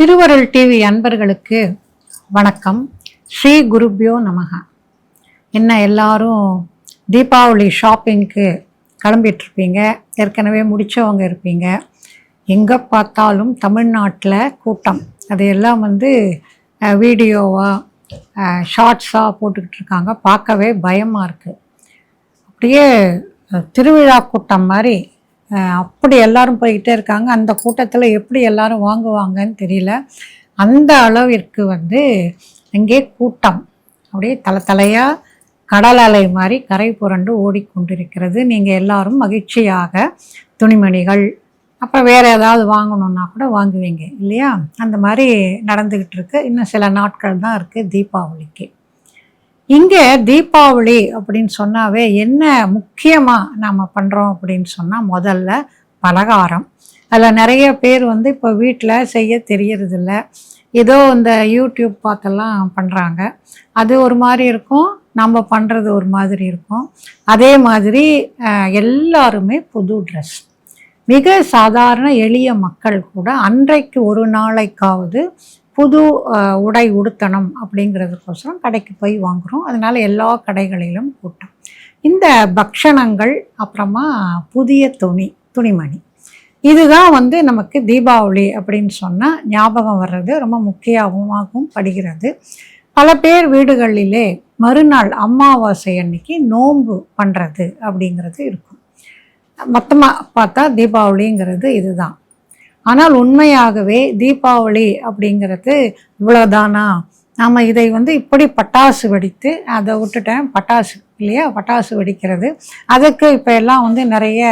திருவருள் டிவி அன்பர்களுக்கு வணக்கம். ஸ்ரீ குருப்யோ நமக. என்ன எல்லாரும் தீபாவளி ஷாப்பிங்க்கு கிளம்பிட்டுருப்பீங்க. ஏற்கனவே முடித்தவங்க இருப்பீங்க. எங்கே பார்த்தாலும் தமிழ்நாட்டில் கூட்டம். அதையெல்லாம் வந்து வீடியோவாக ஷார்ட்ஸாக போட்டுக்கிட்டு இருக்காங்க. பார்க்கவே பயமாக இருக்குது அப்படியே திருவிழா கூட்டம் மாதிரி அப்படி எல்லாரும் போய்கிட்டே இருக்காங்க. அந்த கூட்டத்தில் எப்படி எல்லாரும் வாங்குவாங்கன்னு தெரியல. அந்த அளவிற்கு வந்து அங்கே கூட்டம் அப்படியே தலை தலையாக கடல் அலை மாதிரி கரை புரண்டு ஓடிக்கொண்டிருக்கிறது. நீங்கள் எல்லாரும் மகிழ்ச்சியாக துணிமணிகள் அப்புறம் வேறு ஏதாவது வாங்கணுன்னா கூட வாங்குவீங்க இல்லையா? அந்த மாதிரி நடந்துக்கிட்டு இருக்கு. இன்னும் சில நாட்கள் தான் இருக்குது தீபாவளிக்கு. இங்கே தீபாவளி அப்படின்னு சொன்னாவே என்ன முக்கியமாக நாம் பண்ணுறோம் அப்படின்னு சொன்னால் முதல்ல பலகாரம். அதில் நிறைய பேர் வந்து இப்போ வீட்டில் செய்ய தெரியறதில்ல. ஏதோ இந்த யூடியூப் பார்த்தெல்லாம் பண்ணுறாங்க அது ஒரு மாதிரி இருக்கும். நம்ம பண்ணுறது ஒரு மாதிரி இருக்கும். அதே மாதிரி எல்லாருமே புது ட்ரெஸ் மிக சாதாரண எளிய மக்கள் கூட அன்றைக்கு ஒரு நாளைக்காவது புது உடை உடுத்தணும் அப்படிங்கிறதுக்கோசரம் கடைக்கு போய் வாங்குகிறோம் அதனால் எல்லா கடைகளிலும் கூட்டம். இந்த பக்ஷணங்கள் அப்புறமா புதிய துணி துணிமணி. இதுதான் வந்து நமக்கு தீபாவளி அப்படின்னு சொன்னால் ஞாபகம் வர்றது ரொம்ப முக்கியமாகவும் படுகிறது. பல பேர் வீடுகளிலே மறுநாள் அமாவாசை அன்னைக்கு நோன்பு பண்ணுறது அப்படிங்கிறது இருக்கும். மொத்தமாக பார்த்தா தீபாவளிங்கிறது இதுதான். ஆனால் உண்மையாகவே தீபாவளி அப்படிங்கிறது இவ்வளோதானா நாம் இதை வந்து இப்படி பட்டாசு வெடித்து அதை விட்டுட்டேன் பட்டாசு இல்லையா? பட்டாசு வெடிக்கிறது. அதுக்கு இப்போ எல்லாம் வந்து நிறைய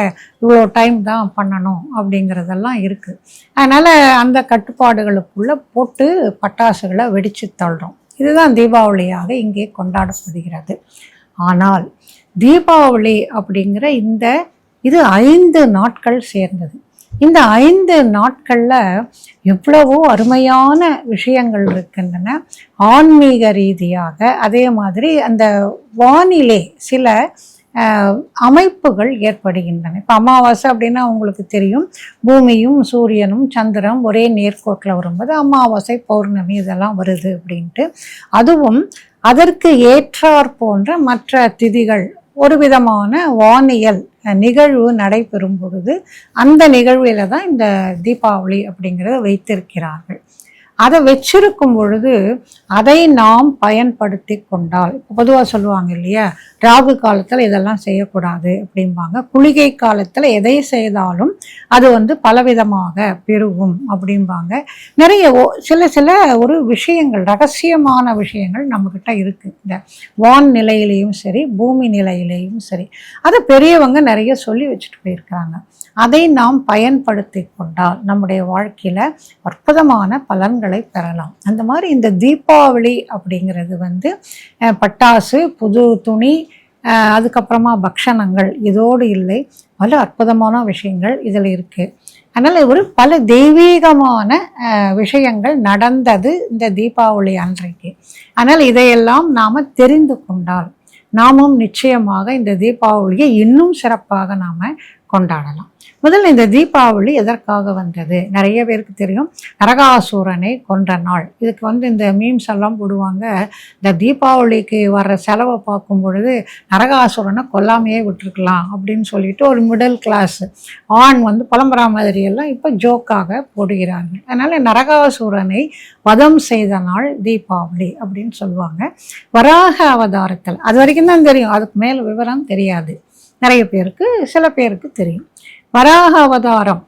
இவ்வளோ டைம் தான் பண்ணணும் அப்படிங்கிறதெல்லாம் இருக்குது அதனால் அந்த கட்டுப்பாடுகளுக்குள்ளே போட்டு பட்டாசுகளை வெடித்து தள்ளுறோம். இதுதான் தீபாவளியாக இங்கே கொண்டாடப்படுகிறது. ஆனால் தீபாவளி அப்படிங்கிற இந்த இது ஐந்து நாட்கள் சேர்ந்தது. இந்த ஐந்து நாட்களில் எவ்வளவோ அருமையான விஷயங்கள் இருக்கின்றன. ஆன்மீக ரீதியாக அதே மாதிரி அந்த வானிலை சில அமைப்புகள் ஏற்படுகின்றன. இப்போ அமாவாசை அப்படின்னா உங்களுக்கு தெரியும். பூமியும் சூரியனும் சந்திரம் ஒரே நேர்கோட்டில் வரும்போது அமாவாசை பௌர்ணமி இதெல்லாம் வருது அப்படின்ட்டு. அதுவும் அதற்கு ஏற்றார் போன்ற மற்ற திதிகள் ஒரு விதமான வானியல் நிகழ்வு நடைபெறும் பொழுது அந்த நிகழ்வில் தான் இந்த தீபாவளி அப்படிங்கிறத வைத்திருக்கிறார்கள். அதை வச்சிருக்கும் பொழுது அதை நாம் பயன்படுத்தி கொண்டால் பொதுவாக சொல்லுவாங்க இல்லையா ராகு காலத்தில் இதெல்லாம் செய்யக்கூடாது அப்படிம்பாங்க. குளிகை காலத்தில் எதை செய்தாலும் அது வந்து பலவிதமாக பெருகும் அப்படிம்பாங்க. நிறைய ஓ- சில சில ஒரு விஷயங்கள் ரகசியமான விஷயங்கள் நம்மக்கிட்ட இருக்குது இந்த வான் நிலையிலையும் சரி பூமி நிலையிலையும் சரி. அதை பெரியவங்க நிறைய சொல்லி வச்சுட்டு போயிருக்கிறாங்க. அதை நாம் பயன்படுத்தி கொண்டால் நம்முடைய வாழ்க்கையில் அற்புதமான பலன்களை பெறலாம். அந்த மாதிரி இந்த தீபாவளி அப்படிங்கிறது வந்து பட்டாசு புது துணி அதுக்கப்புறமா பக்ஷணங்கள் இதோடு இல்லை பல அற்புதமான விஷயங்கள் இதில் இருக்குது அதனால் ஒரு பல தெய்வீகமான விஷயங்கள் நடந்தது இந்த தீபாவளி அன்றைக்கு. அதனால் இதையெல்லாம் நாம் தெரிந்து கொண்டால் நாமும் நிச்சயமாக இந்த தீபாவளியை இன்னும் சிறப்பாக நாம் கொண்டாடலாம். முதல்ல இந்த தீபாவளி எதற்காக வந்தது? நிறைய பேருக்கு தெரியும். நரகாசுரனை கொன்ற நாள். இதுக்கு வந்து இந்த மீம்ஸ் எல்லாம் போடுவாங்க. இந்த தீபாவளிக்கு வர்ற செலவை பார்க்கும் பொழுது நரகாசுரனை கொல்லாமையே விட்டுருக்கலாம் அப்படின்னு சொல்லிட்டு ஒரு மிடில் கிளாஸ் ஆண் வந்து புலம்புறா மாதிரி எல்லாம் இப்போ ஜோக்காக போடுகிறார்கள். அதனால் நரகாசுரனை வதம் செய்த நாள் தீபாவளி அப்படின்னு சொல்லுவாங்க. வராக அவதாரத்தில். அது வரைக்கும் தான் தெரியும். அதுக்கு மேல் விவரம் தெரியாது. நிறைய பேருக்கு சில பேருக்கு தெரியும். வராக அவதாரம்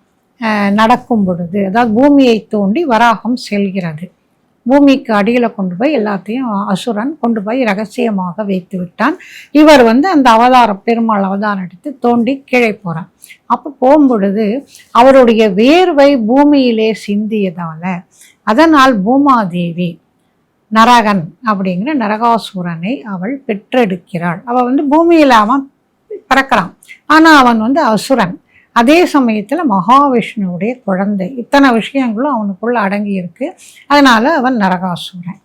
நடக்கும் பொழுது அதாவது பூமியை தோண்டி வராகம் செல்கிறது. பூமிக்கு அடியில் கொண்டு போய் எல்லாத்தையும் அசுரன் கொண்டு போய் ரகசியமாக வைத்து விட்டான். இவர் வந்து அந்த அவதாரம் பெருமாள் அவதாரம் எடுத்து தோண்டி கீழே போகிறார் அப்போ போகும்பொழுது அவருடைய வேர்வை பூமியிலே சிந்தியதால் அதனால் பூமாதேவி நரகன் அப்படிங்கிற நரகாசுரனை அவள் பெற்றெடுக்கிறாள். அவள் வந்து பூமியில் அவன் பறக்கலாம். ஆனால் அவன் வந்து அசுரன். அதே சமயத்தில் மகாவிஷ்ணுவுடைய குழந்தை. இத்தனை விஷயங்களும் அவனுக்குள்ளே அடங்கி இருக்கு அதனால் அவன் நரகாசுரன்.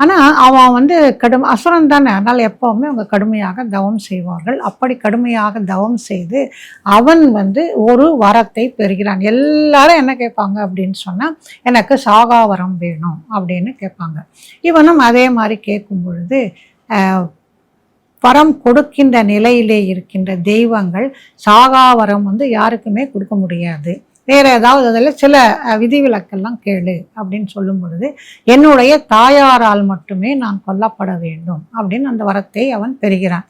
ஆனால் அவன் வந்து கடும் அசுரன் தானே. அதனால் எப்போவுமே அவங்க கடுமையாக தவம் செய்வார்கள். அப்படி கடுமையாக தவம் செய்து அவன் வந்து ஒரு வரத்தை பெறுகிறான். எல்லாரும் என்ன கேட்பாங்க அப்படின்னு சொன்னால் எனக்கு சாகா வரம் வேணும் அப்படின்னு கேட்பாங்க. இவனும் அதே மாதிரி கேட்கும் பொழுது வரம் கொடுக்கின்ற நிலையிலே இருக்கின்ற தெய்வங்கள் சாகா வரம் வந்து யாருக்குமே கொடுக்க முடியாது. வேறு ஏதாவது அதில் சில விதிவிலக்கெல்லாம் கேளு அப்படின்னு சொல்லும் பொழுது என்னுடைய தாயாரால் மட்டுமே நான் கொல்லப்பட வேண்டும் அப்படின்னு அந்த வரத்தை அவன் பெறுகிறான்.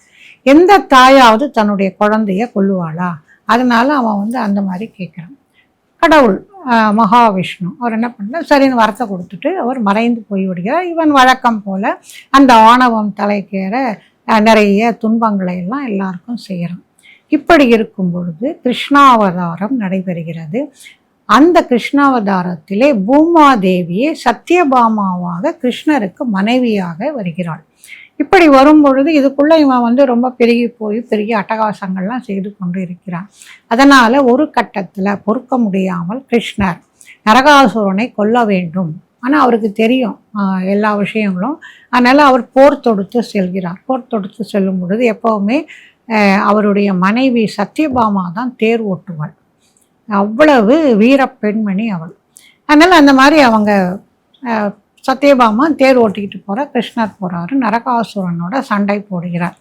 எந்த தாயாவது தன்னுடைய குழந்தைய கொல்லுவாளா? அதனால அவன் வந்து அந்த மாதிரி கேட்குறான். கடவுள் மகாவிஷ்ணு அவர் என்ன பண்ண சரின்னு வரத்தை கொடுத்துட்டு அவர் மறைந்து போய் விடுகிறார் இவன் வழக்கம் போல் அந்த ஆணவம் தலைக்கேற நிறைய துன்பங்களை எல்லாம் எல்லாருக்கும் செய்கிறோம் இப்படி இருக்கும் பொழுது கிருஷ்ணாவதாரம் நடைபெறுகிறது. அந்த கிருஷ்ணாவதாரத்திலே பூமாதேவியே சத்யபாமாவாக கிருஷ்ணருக்கு மனைவியாக வருகிறாள். இப்படி வரும் பொழுது இதுக்குள்ளே இவன் வந்து ரொம்ப பெருகி போய் பெரிய அட்டகாசங்கள்லாம் செய்து கொண்டு இருக்கிறான். அதனால் ஒரு கட்டத்தில் பொறுக்க முடியாமல் கிருஷ்ணர் நரகாசுரனை கொல்ல வேண்டும். ஆனால் அவருக்கு தெரியும் எல்லா விஷயங்களும். அதனால் அவர் போர் தொடுத்து செல்கிறார். போர் தொடுத்து செல்லும் பொழுது எப்போவுமே அவருடைய மனைவி சத்யபாமா தான் தேர் ஓட்டுவாள். அவ்வளவு வீர பெண்மணி அவள். அதனால் அந்த மாதிரி அவங்க சத்யபாமா தேர் ஓட்டிக்கிட்டு போகிற கிருஷ்ணர் போகிறாரு நரகாசுரனோட சண்டை போடுகிறார்.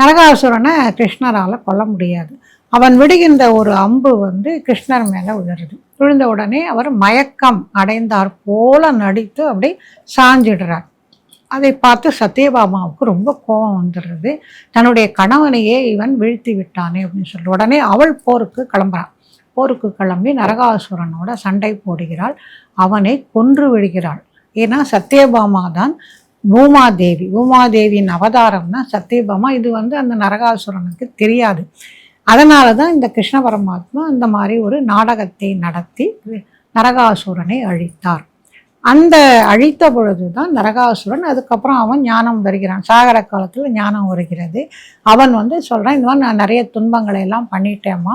நரகாசுரனை கிருஷ்ணரால் கொல்ல முடியாது. அவன் விடுகின்ற ஒரு அம்பு வந்து கிருஷ்ணர் மேலே விழுறது விழுந்த உடனே அவர் மயக்கம் அடைந்தார் போல நடித்து அப்படி சாஞ்சிடுறார். அதை பார்த்து சத்யபாமாவுக்கு ரொம்ப கோபம் வந்துடுறது. தன்னுடைய கணவனையே இவன் வீழ்த்தி விட்டானே அப்படின்னு சொல்லி உடனே அவள் போருக்கு கிளம்புறான். போருக்கு கிளம்பி நரகாசுரனோட சண்டை போடுகிறாள். அவனை கொன்று விடுகிறாள். ஏன்னா சத்யபாமா தான் பூமாதேவி. பூமாதேவியின் அவதாரம்னா சத்யபாமா. இது வந்து அந்த நரகாசுரனுக்கு தெரியாது. அதனால தான் இந்த கிருஷ்ண பரமாத்மா அந்த மாதிரி ஒரு நாடகத்தை நடத்தி நரகாசுரனை அழித்தார். அந்த அழித்த பொழுது தான் நரகாசுரன் அதுக்கப்புறம் அவன் ஞானம் வருகிறான். சாகர காலத்தில் ஞானம் வருகிறது. அவன் வந்து சொல்கிறான் இந்த மாதிரி நான் நிறைய துன்பங்களை எல்லாம் பண்ணிட்டேம்மா.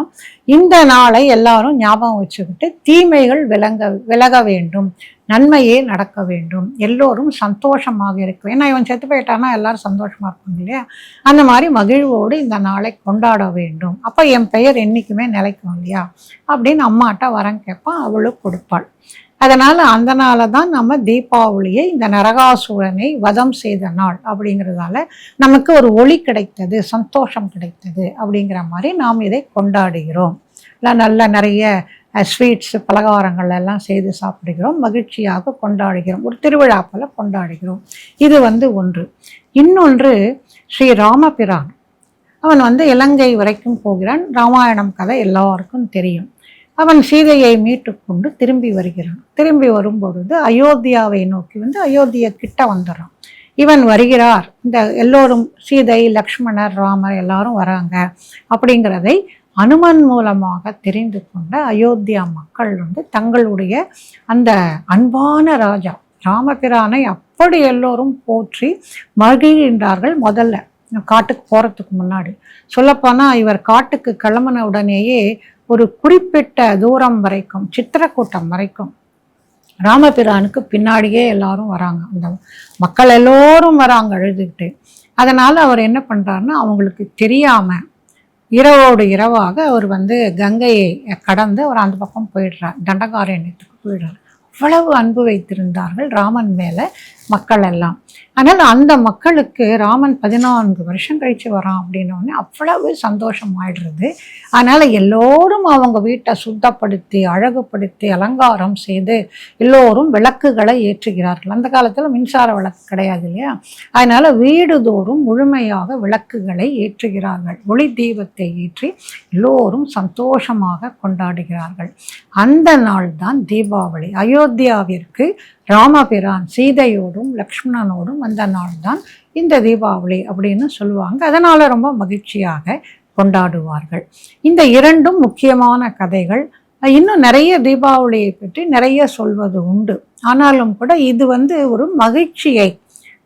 இந்த நாளை எல்லாரும் ஞாபகம் வச்சுக்கிட்டு தீமைகள் விளங்க விலக வேண்டும். நன்மையே நடக்க வேண்டும். எல்லோரும் சந்தோஷமாக இருக்கும் ஏன்னா இவன் செத்து போயிட்டான்னா எல்லாரும் சந்தோஷமாக இருப்பாங்க இல்லையா? அந்த மாதிரி மகிழ்வோடு இந்த நாளை கொண்டாட வேண்டும். அப்போ என் பெயர் என்றைக்குமே நிலைக்கும் இல்லையா? அப்படின்னு அம்மாட்ட வரம் கேட்பான் அவளுக்கு கொடுப்பாள். அதனால் அந்த நாளை தான் நம்ம தீபாவளியை இந்த நரகாசுரனை வதம் செய்த நாள் அப்படிங்கிறதால நமக்கு ஒரு ஒளி கிடைத்தது சந்தோஷம் கிடைத்தது அப்படிங்கிற மாதிரி நாம் இதை கொண்டாடுகிறோம். இல்லை நல்ல நிறைய ஸ்வீட்ஸ் பலகாரங்கள் எல்லாம் செய்து சாப்பிடுகிறோம் மகிழ்ச்சியாக கொண்டாடுகிறோம். ஒரு திருவிழா போல் கொண்டாடுகிறோம். இது வந்து ஒன்று. இன்னொன்று ஸ்ரீ ராமபிரான். அவன் வந்து இலங்கை வரைக்கும் போகிறான். ராமாயணம் கதை எல்லாருக்கும் தெரியும். அவன் சீதையை மீட்டு கொண்டு திரும்பி வருகிறான். திரும்பி வரும்பொழுது அயோத்தியாவை நோக்கி வந்து அயோத்தியா கிட்ட வந்துடுறான் இவன் வருகிறார். இந்த எல்லோரும் சீதை லக்ஷ்மணர் ராமர் எல்லாரும் வராங்க அப்படிங்கிறதை அனுமன் மூலமாக தெரிந்து கொண்ட அயோத்தியா மக்கள் வந்து தங்களுடைய அந்த அன்பான ராஜா ராமபிரானை அப்படி எல்லோரும் போற்றி மகிழ்கின்றார்கள் முதல்ல. காட்டுக்கு போகிறதுக்கு முன்னாடி. சொல்லப்போனால் இவர் காட்டுக்கு கிளம்பின உடனேயே ஒரு குறிப்பிட்ட தூரம் வரைக்கும் சித்திரக்கூட்டம் வரைக்கும் ராமபிரானுக்கு பின்னாடியே எல்லாரும் வராங்க. அந்த மக்கள் எல்லோரும் வராங்க அழுதுகிட்டு. அதனால் அவர் என்ன பண்ணுறாருன்னா அவங்களுக்கு தெரியாமல் இரவோடு இரவாக அவர் வந்து கங்கையை கடந்து அவர் அந்த பக்கம் போயிடுறார். தண்டகாரண்யத்துக்கு போயிடுறார். அவ்வளவு அன்பு வைத்திருந்தார்கள் ராமன் மேலே. மக்கள் எல்லாம். அதனால் அந்த மக்களுக்கு ராமன் பதினான்கு வருஷம் கழித்து வரான் அப்படின்னோடனே அவ்வளவு சந்தோஷம் ஆயிடுறது. அதனால் எல்லோரும் அவங்க வீட்டை சுத்தப்படுத்தி அழகுபடுத்தி அலங்காரம் செய்து எல்லோரும் விளக்குகளை ஏற்றுகிறார்கள். அந்த காலத்தில் மின்சார விளக்கு கிடையாது இல்லையா? அதனால் வீடுதோறும் முழுமையாக விளக்குகளை ஏற்றுகிறார்கள். ஒளி தீபத்தை ஏற்றி எல்லோரும் சந்தோஷமாக கொண்டாடுகிறார்கள். அந்த நாள் தான் தீபாவளி. அயோத்தியாவிற்கு ராமபிரான் சீதையோடும் லக்ஷ்மணனோடும் வந்த நாள் தான் இந்த தீபாவளி அப்படின்னு சொல்லுவாங்க. அதனால் ரொம்ப மகிழ்ச்சியாக கொண்டாடுவார்கள். இந்த இரண்டும் முக்கியமான கதைகள். இன்னும் நிறைய தீபாவளியை பற்றி நிறைய சொல்வது உண்டு. ஆனாலும் கூட இது வந்து ஒரு மகிழ்ச்சியை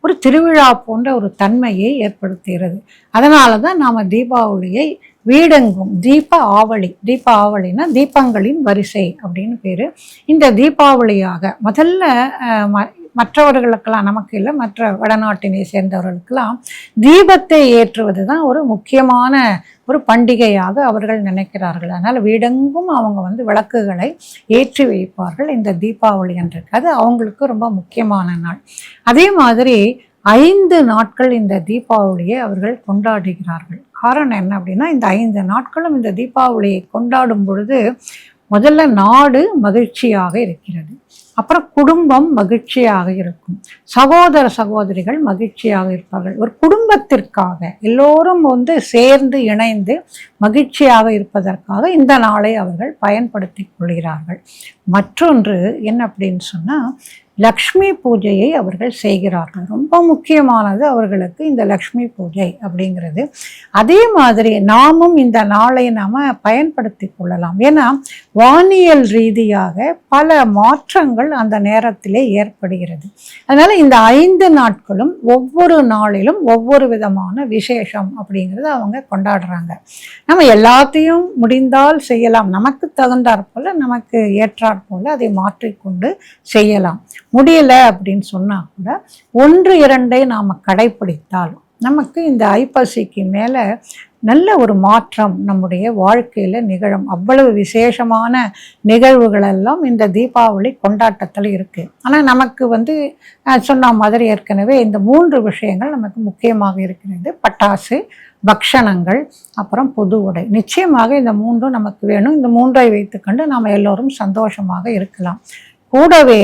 ஒரு திருவிழா போன்ற ஒரு தன்மையை ஏற்படுத்துகிறது. அதனால தான் நாம் தீபாவளியை வீடெங்கும். தீப ஆவளி தீப ஆவளினா தீபங்களின் வரிசை அப்படின்னு பேர். இந்த தீபாவளியாக முதல்ல ம- மற்றவர்களுக்கெல்லாம் நமக்கு இல்லை மற்ற வடநாட்டினை சேர்ந்தவர்களுக்கெல்லாம் தீபத்தை ஏற்றுவது தான் ஒரு முக்கியமான ஒரு பண்டிகையாக அவர்கள் நினைக்கிறார்கள். அதனால் வீடெங்கும் அவங்க வந்து விளக்குகளை ஏற்றி வைப்பார்கள் இந்த தீபாவளி என்று அது அவங்களுக்கு ரொம்ப முக்கியமான நாள். அதே மாதிரி ஐந்து நாட்கள் இந்த தீபாவளியை அவர்கள் கொண்டாடுகிறார்கள். காரணம் என்ன அப்படின்னா இந்த ஐந்து நாட்களும் இந்த தீபாவளியை கொண்டாடும் பொழுது முதல்ல நாடு மகிழ்ச்சியாக இருக்கிறது. அப்புறம் குடும்பம் மகிழ்ச்சியாக இருக்கும். சகோதர சகோதரிகள் மகிழ்ச்சியாக இருப்பார்கள். ஒரு குடும்பத்திற்காக எல்லோரும் வந்து சேர்ந்து இணைந்து மகிழ்ச்சியாக இருப்பதற்காக இந்த நாளை அவர்கள் பயன்படுத்தி கொள்கிறார்கள். மற்றொன்று என்ன அப்படின்னு சொன்னால் லக்ஷ்மி பூஜையை அவர்கள் செய்கிறார்கள். ரொம்ப முக்கியமானது அவர்களுக்கு இந்த லக்ஷ்மி பூஜை அப்படிங்கிறது. அதே மாதிரி நாமும் இந்த நாளை நாம் பயன்படுத்தி கொள்ளலாம். ஏன்னா வானியல் ரீதியாக பல மாற்றங்கள் அந்த நேரத்திலே ஏற்படுகிறது. அதனால் இந்த ஐந்து நாட்களும் ஒவ்வொரு நாளிலும் ஒவ்வொரு விதமான விசேஷம் அப்படிங்கிறத அவங்க கொண்டாடுறாங்க. நம்ம எல்லாத்தையும் முடிந்தால் செய்யலாம். நமக்கு தகுந்தாற்போல் நமக்கு ஏற்றாற் போல் அதை மாற்றிக்கொண்டு செய்யலாம். முடியலை அப்படின்னு சொன்னால் கூட ஒன்று இரண்டை நாம் கடைப்பிடித்தால் நமக்கு இந்த ஐப்பசிக்கு மேலே நல்ல ஒரு மாற்றம் நம்முடைய வாழ்க்கையில் நிகழும். அவ்வளவு விசேஷமான நிகழ்வுகளெல்லாம் இந்த தீபாவளி கொண்டாட்டத்தில் இருக்குது ஆனால் நமக்கு வந்து சொன்ன மாதிரி ஏற்கனவே இந்த மூன்று விஷயங்கள் நமக்கு முக்கியமாக இருக்கிறது. பட்டாசு பக்ஷணங்கள் அப்புறம் புது உடை. நிச்சயமாக இந்த மூன்றும் நமக்கு வேணும். இந்த மூன்றை வைத்துக்கொண்டு நாம் எல்லோரும் சந்தோஷமாக இருக்கலாம். கூடவே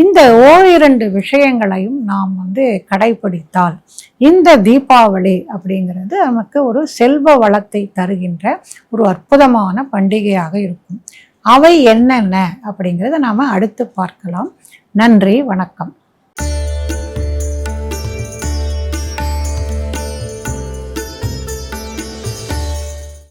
இந்த ஓரிரண்டு விஷயங்களையும் நாம் வந்து கடைபிடித்தால் இந்த தீபாவளி அப்படிங்கிறது நமக்கு ஒரு செல்வ வளத்தை தருகின்ற ஒரு அற்புதமான பண்டிகையாக இருக்கும். அவை என்னென்ன அப்படிங்கிறத நாம் அடுத்து பார்க்கலாம். நன்றி வணக்கம்.